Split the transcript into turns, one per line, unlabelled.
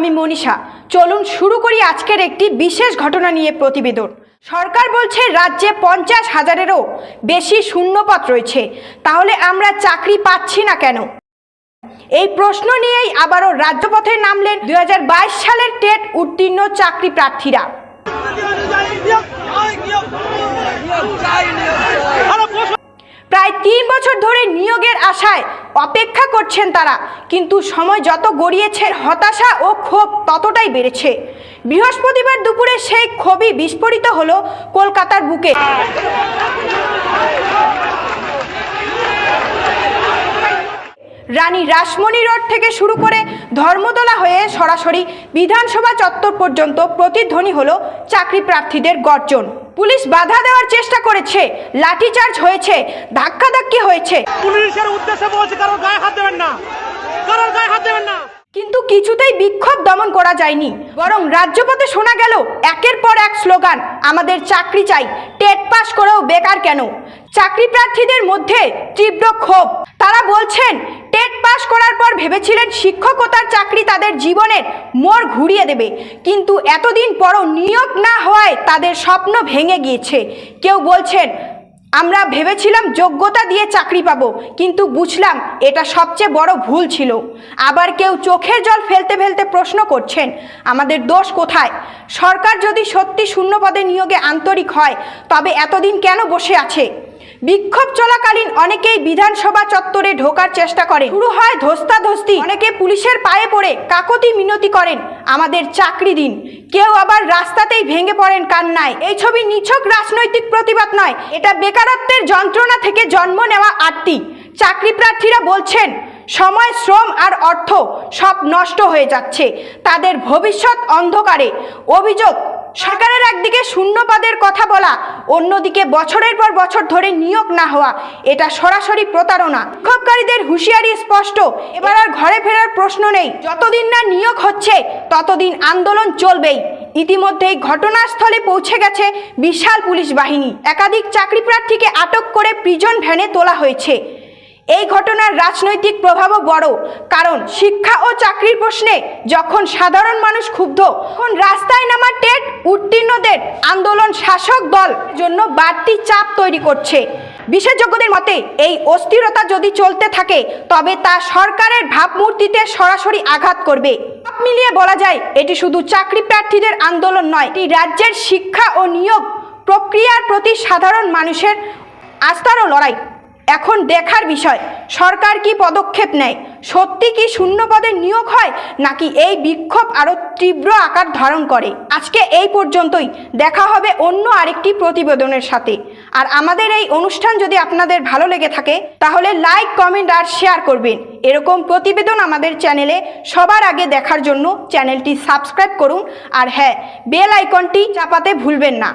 আমি মনীষা, চলুন শুরু করি আজকের একটি বিশেষ ঘটনা নিয়ে প্রতিবেদন। সরকার বলছে রাজ্যে পঞ্চাশ হাজারেরও বেশি শূন্যপথ রয়েছে। তাহলে আমরা চাকরি পাচ্ছি না কেন? এই প্রশ্ন নিয়েই আবারও রাজ্যপথে নামলেন দু হাজার বাইশ সালের টেট উত্তীর্ণ চাকরি প্রার্থীরা। প্রায় তিন বছর ধরে নিয়োগের আশায় অপেক্ষা করছেন তারা। কিন্তু সময় যত গড়িয়েছে, হতাশা ও ক্ষোভ ততটাই বেড়েছে। বৃহস্পতিবার দুপুরে সেই ক্ষোভই বিস্ফোরিত হলো কলকাতার বুকে। রানী রাসমণি রোড থেকে শুরু করে ধর্মতলা হয়ে সরাসরি বিধানসভা চত্বর পর্যন্ত প্রতিধ্বনি হলো চাকরি প্রার্থীদের গর্জন। পুলিশ বাধা দেওয়ার চেষ্টা করেছে লাঠিচার্জ হয়েছে ধাক্কাধাক্কি হয়েছে।
পুলিশের উদ্দেশ্যে বলছি কারও গায়ে হাত দেবেন না। কারোর গায়ে হাত দেবেন না।
কিন্তু কিছুতেই বিক্ষোভ দমন করা যায়নি বরং রাজ্যপথে শোনা গেল একের পর এক স্লোগান আমাদের চাকরি চাই টেট পাস করেও বেকার কেন? চাকরি প্রার্থীদের মধ্যে তীব্র ক্ষোভ। তারা বলছেন পাস করার পর ভেবেছিলেন শিক্ষকতার চাকরি তাদের জীবনের মোড় ঘুরিয়ে দেবে। কিন্তু এতদিন পরও নিয়োগ না হওয়ায় তাদের স্বপ্ন ভেঙে গিয়েছে। কেউ বলছেন, আমরা ভেবেছিলাম যোগ্যতা দিয়ে চাকরি পাবো, কিন্তু বুঝলাম এটা সবচেয়ে বড় ভুল ছিল। আবার কেউ চোখের জল ফেলতে ফেলতে প্রশ্ন করছেন, আমাদের দোষ কোথায়? সরকার যদি সত্যি শূন্য পদে নিয়োগে আন্তরিক হয়, তবে এতদিন কেন বসে আছে? বিক্ষোভ চলাকালীন অনেকেই বিধানসভা চত্বরে ঢোকার চেষ্টা করে শুরু হয় ধস্তাধস্তি। অনেকে পুলিশের পায়ে পড়ে কাকতি মিনতি করেন। আমাদের চাকরি দিন। কেউ আবার রাস্তাতেই ভেঙে পড়েন কান্নায়। এই ছবি নিছক রাজনৈতিক প্রতিবাদ নয়। এটা বেকারত্বের যন্ত্রণা থেকে জন্ম নেওয়া আটটি। চাকরি প্রার্থীরা বলছেন, সময়, শ্রম আর অর্থ সব নষ্ট হয়ে যাচ্ছে। তাদের ভবিষ্যৎ অন্ধকারে। অভিযোগ সরকারের একদিকে শূন্য পদের কথা বলা, অন্যদিকে বছরের পর বছর ধরে নিয়োগ না হওয়া, এটা সরাসরি প্রতারণা। বিক্ষোভকারীদের হুঁশিয়ারি স্পষ্ট, এবার আর ঘরে ফেরার প্রশ্ন নেই। যতদিন না নিয়োগ হচ্ছে, ততদিন আন্দোলন চলবেই। ইতিমধ্যেই ঘটনাস্থলে পৌঁছে গেছে বিশাল পুলিশ বাহিনী। একাধিক চাকরি প্রার্থীকে আটক করে প্রিজন ভ্যানে তোলা হয়েছে। এই ঘটনার রাজনৈতিক প্রভাবও বড়, কারণ শিক্ষা ও চাকরির প্রশ্নে যখন সাধারণ মানুষ ক্ষুব্ধ, তখন রাস্তায় নামা টেট উত্তীর্ণদের আন্দোলন শাসক দল জন্য বাড়তি চাপ তৈরি করছে। বিশেষজ্ঞদের মতে, এই অস্থিরতা যদি চলতে থাকে, তবে তা সরকারের ভাবমূর্তিতে সরাসরি আঘাত করবে। সব মিলিয়ে বলা যায়, এটি শুধু চাকরি প্রার্থীদের আন্দোলন নয়, এটি রাজ্যের শিক্ষা ও নিয়োগ প্রক্রিয়ার প্রতি সাধারণ মানুষের আস্থারও লড়াই। এখন দেখার বিষয়, সরকার কি পদক্ষেপ নেয়? সত্যি কি শূন্য পদে নিয়োগ হয়? নাকি এই বিক্ষোভ আরও তীব্র আকার ধারণ করে? আজকে এই পর্যন্তই। দেখা হবে অন্য আরেকটি প্রতিবেদনের সাথে। আর আমাদের এই অনুষ্ঠান যদি আপনাদের ভালো লেগে থাকে, তাহলে লাইক, কমেন্ট আর শেয়ার করবেন। এরকম প্রতিবেদন আমাদের চ্যানেলে সবার আগে দেখার জন্য চ্যানেলটি সাবস্ক্রাইব করুন। আর হ্যাঁ বেল আইকনটি চাপাতে ভুলবেন না।